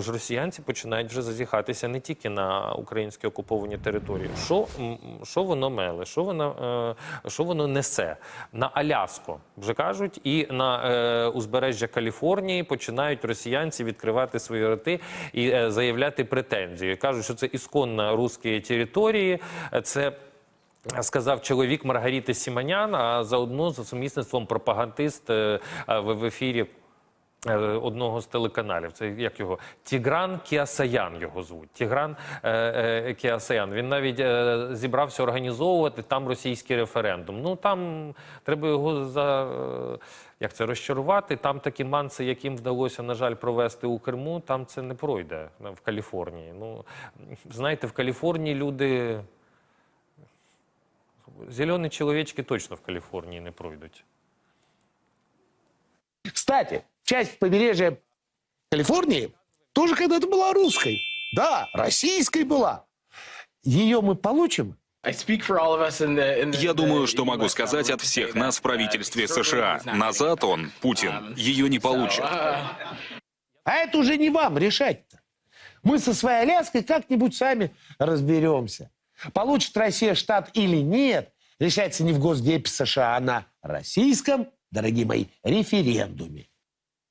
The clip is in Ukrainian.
ж росіянці починають вже зазіхатися не тільки на українські окуповані території. Що, що воно меле, що воно, е, що воно несе? На Аляску вже кажуть, і на е, узбережжя Каліфорнії починають росіянці відкривати свої роти і е, заявляти претензії. Кажуть, що це ісконно русські території, це. Сказав чоловік Маргаріти Сіманян, а заодно за сумісництвом пропагандист в ефірі одного з телеканалів. Це як його Тігран Кіасаян його звуть. Тігран е, е, Кіасаян. Він навіть е, зібрався організовувати там російський референдум. Ну там треба його за е, як це розчарувати. Там такі манси, яким вдалося, на жаль, провести у Криму, там це не пройде е, в Каліфорнії. Ну знаєте, в Каліфорнії люди. Зелені чоловічки точно в Каліфорнії не пройдуть. Кстати, часть побережья Калифорнии тоже когда-то была русской. Да, российской была. Ее мы получим. Я думаю, что могу сказать от всех нас в правительстве США. Назад он, Путин, ее не получит. А это уже не вам решать-то. Мы со своей Аляской как-нибудь сами разберемся. Получит Россия штат или нет, решается не в Госдепе США, а на российском, дорогие мои, референдуме.